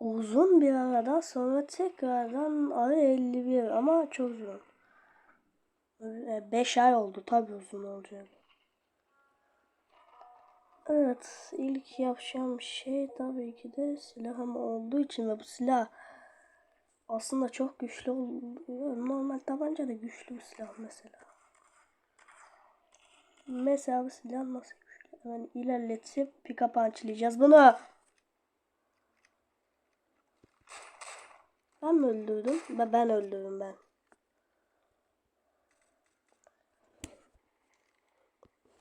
uzun bir aradan sonra tekrardan ara 51 ama çok uzun. 5 ay oldu tabi uzun olacak. Evet ilk yapacağım şey tabii ki de silahım olduğu için ve bu silah aslında çok güçlü oluyor. Normal tabanca da güçlü bir silah mesela. Mesela bu silah nasıl güçlü? Hemen ilerletip pick up punchlayacağız bunu. Ben mi öldürdüm? Ben, ben öldürdüm ben.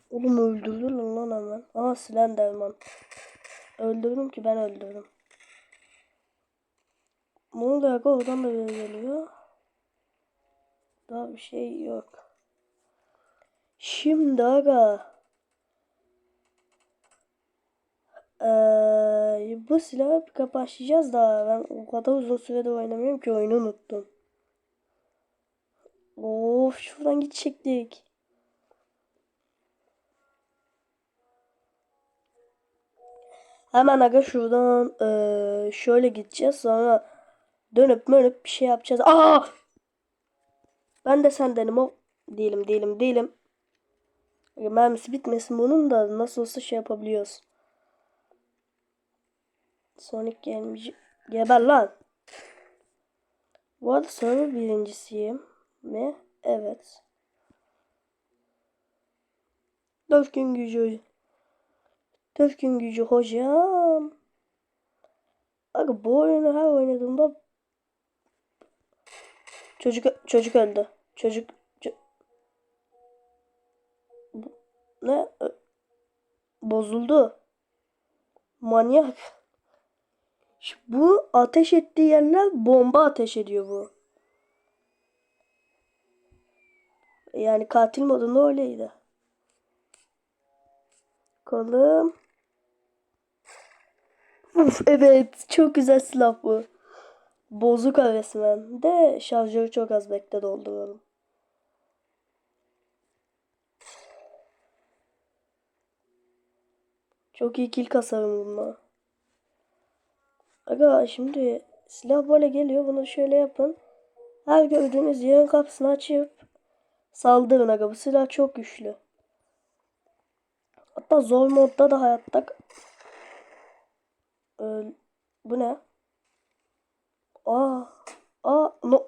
Oğlum öldürdün lan hemen. Aa Slenderman. Öldürdüm ki ben öldürdüm. Ne oluyor oradan da biri geliyor. Daha bir şey yok. Şimdi aga. Bu silahı başlayacağız da ben o kadar uzun süredir oynamıyorum ki oyunu unuttum. Of şuradan gidecektik. Hemen aga şuradan ee, şöyle gideceğiz sonra dönüp dönüp bir şey yapacağız. Aa! Ben de sendenim o. Değilim değilim değilim. Mermisi bitmesin bunun da nasıl olsa şey yapabiliyoruz. Sonic gelmiş. Geber lan. Bu arada server birincisiyim. Mi? Evet. Dövkün gücü. Dövkün gücü hocam. Aga bu oyunu her oynadığımda çocuk çocuk öldü. Çocuk ço ne bozuldu. Manyak. Bu ateş ettiği yerler bomba ateş ediyor bu. Yani katil modunda öyleydi. Kolum. Uf, evet çok güzel silah bu. Bozuk resmen. De şarjörü çok az bekle dolduralım. Çok iyi kill kasarım bununla. Aga şimdi silah böyle geliyor. Bunu şöyle yapın. Her gördüğünüz yerin kapısını açıp saldırın aga. Bu silah çok güçlü. Hatta zor modda da hayatta ee, bu ne? Aa, aa, no.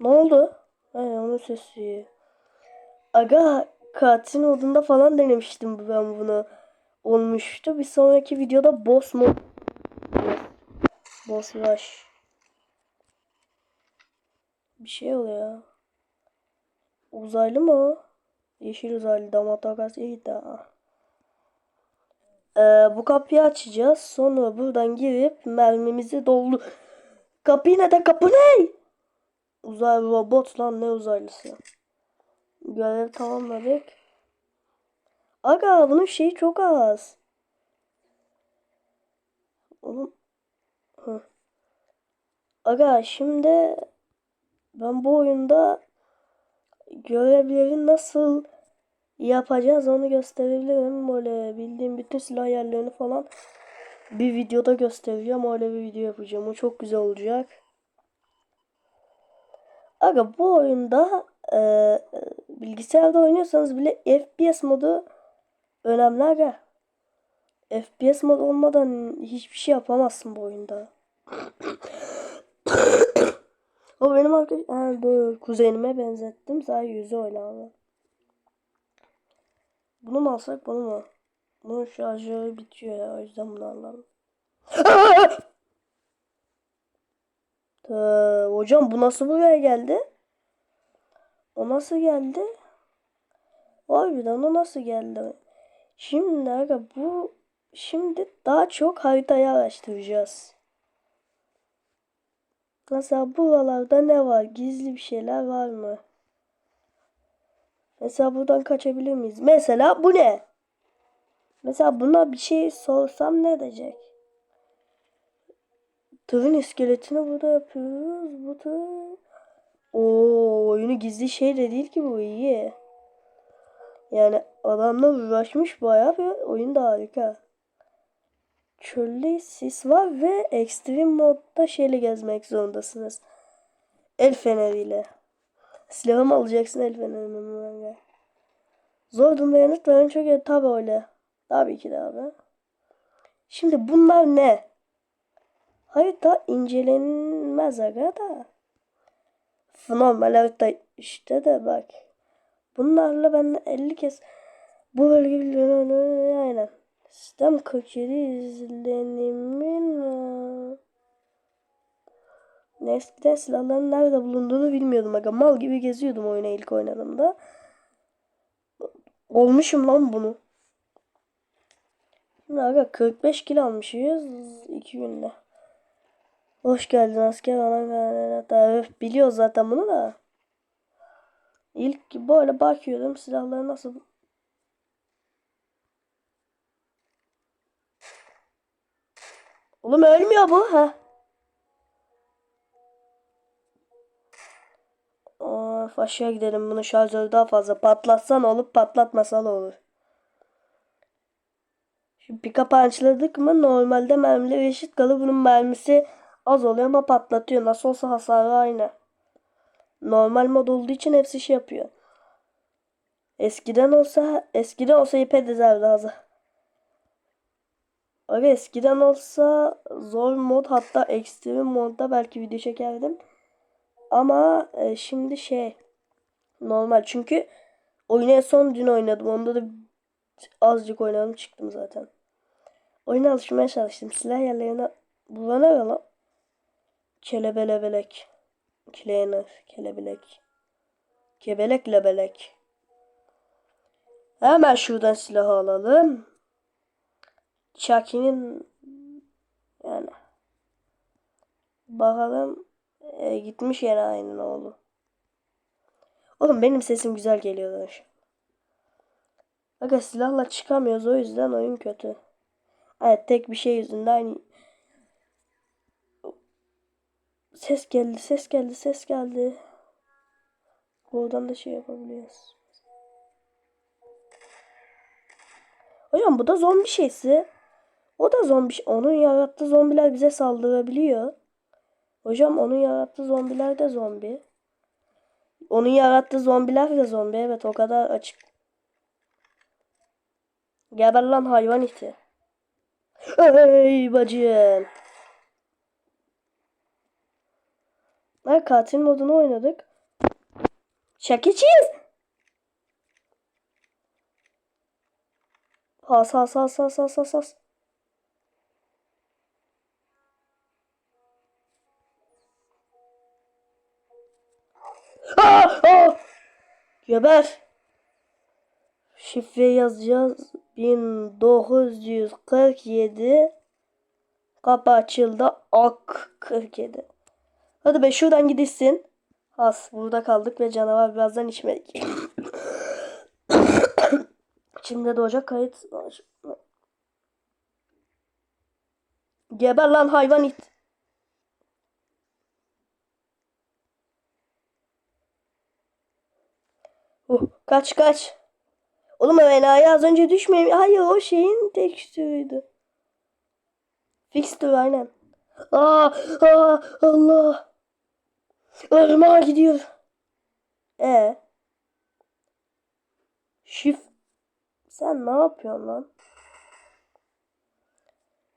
Ne oldu? He, onun sesi. Aga katil modunda falan denemiştim ben bunu. Olmuştu. Bir sonraki videoda boss mod Boss rush. Bir şey oluyor. Uzaylı mı? Yeşil uzaylı Damatagas iyi daha. Ee, bu kapıyı açacağız. Sonra buradan girip mermimizi doldu. Kapıyı ne de kapı ne? Uzay robot lan ne uzaylısı. Görev tamamladık. Aga bunun şeyi çok az. Oğlum Aga şimdi ben bu oyunda görevleri nasıl yapacağız onu gösterebilirim. Böyle bildiğim bütün silah yerlerini falan bir videoda göstereceğim. Öyle bir video yapacağım. O çok güzel olacak. Aga bu oyunda e, bilgisayarda oynuyorsanız bile FPS modu önemli aga. FPS mod olmadan hiçbir şey yapamazsın bu oyunda. o benim arkadaş ha, dur, kuzenime benzettim. Sadece yüzü öyle. Bunu mu alsak bunu mu? Bunun şarjı bitiyor ya. O yüzden bunu alalım. Ee, hocam bu nasıl buraya geldi? O nasıl geldi? Harbiden o nasıl geldi? Şimdi aga bu Şimdi daha çok haritayı araştıracağız. Mesela buralarda ne var? Gizli bir şeyler var mı? Mesela buradan kaçabilir miyiz? Mesela bu ne? Mesela buna bir şey sorsam ne diyecek? Tırın iskeletini burada yapıyoruz. Bu tır... Oo, oyunu gizli şey de değil ki bu iyi. Yani adamla uğraşmış bayağı bir oyun da harika. Çölde sis var ve ekstrem modda şeyle gezmek zorundasınız. El feneriyle. Silahımı alacaksın el fenerini. Zor durumda yanıt çok iyi. Tabi öyle. Tabii ki de abi. Şimdi bunlar ne? Harita incelenmez aga da. Normal harita işte de bak. Bunlarla ben 50 kez bu bölge aynen. Sistem 47 izlenimin. Ne eskiden silahların nerede bulunduğunu bilmiyordum aga. Mal gibi geziyordum oyuna ilk oynadığımda. Olmuşum lan bunu. Şimdi aga 45 kilo almışız 2 günde. Hoş geldin asker ana tarif biliyor zaten bunu da. İlk böyle bakıyorum silahları nasıl Oğlum ölmüyor bu ha. Of aşağı gidelim bunu şarjörü daha fazla patlatsan olup patlatmasan olur. Şu pick punch'ladık mı normalde mermiler eşit kalır. Bunun mermisi az oluyor ama patlatıyor. Nasıl olsa hasarı aynı. Normal mod olduğu için hepsi şey yapıyor. Eskiden olsa eskiden olsa ipe dizerdi hazır. Abi eskiden olsa zor mod hatta ekstrem modda belki video çekerdim. Ama e, şimdi şey normal çünkü oyunu son dün oynadım. Onda da azıcık oynadım çıktım zaten. Oyuna alışmaya çalıştım. Silah yerlerine bulana lan. Kelebelebelek. Kleiner. Kelebelek. Kebelek lebelek. Hemen şuradan silahı alalım. Chucky'nin yani bakalım e, gitmiş yine aynı oğlu. Oğlum benim sesim güzel geliyor. Aga silahla çıkamıyoruz o yüzden oyun kötü. Evet tek bir şey yüzünden ses geldi ses geldi ses geldi. Oradan da şey yapabiliyoruz. Hocam bu da zombi şeysi. O da zombi. Onun yarattığı zombiler bize saldırabiliyor. Hocam onun yarattığı zombiler de zombi. Onun yarattığı zombiler de zombi. Evet o kadar açık. Geber lan hayvan iti. Hey bacım. Ha, katil modunu oynadık. Şakiciyiz. Has has has has has has has. Geber. Şifre yazacağız. 1947 Kapı açıldı. Ok 47. Hadi be şuradan gidilsin. Has burada kaldık ve canavar birazdan içmedik. Şimdi doğacak kayıt. Geber lan hayvan it. Kaç kaç. Oğlum o enayi az önce düşmeyeyim. Hayır o şeyin tekstürüydü. Fixtür aynen. Aa, aa Allah. Irmağa gidiyor. E. Şif. Sen ne yapıyorsun lan?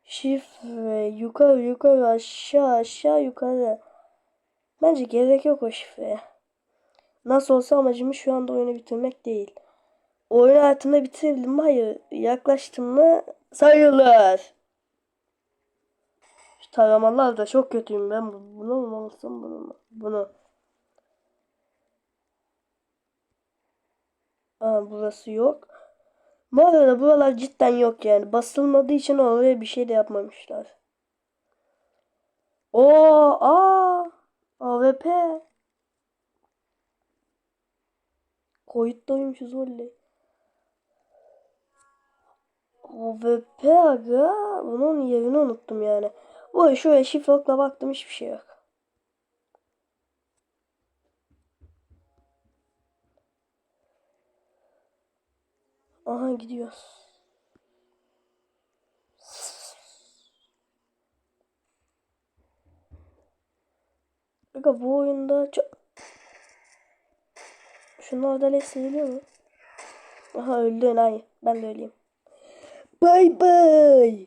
Şifre yukarı yukarı aşağı aşağı yukarı. Bence gerek yok o şifreye. Nasıl olsa amacımız şu anda oyunu bitirmek değil. Oyun hayatımda bitirebildim mi? Hayır. Yaklaştım mı? Sayılır. Şu taramalar da çok kötüyüm ben. Bunu mu alsam bunu mu? Bunu. Aa, burası yok. Bu arada buralar cidden yok yani. Basılmadığı için oraya bir şey de yapmamışlar. Oo, aa, AWP. Kayıttaymışız oley. AVP aga. Bunun yerini unuttum yani. Vay şöyle şifrokla baktım hiçbir şey yok. Aha gidiyoruz. Aga bu oyunda çok Şunlar da lesiliyor mu? Aha öldün ay. Ben de öleyim. Bay bay.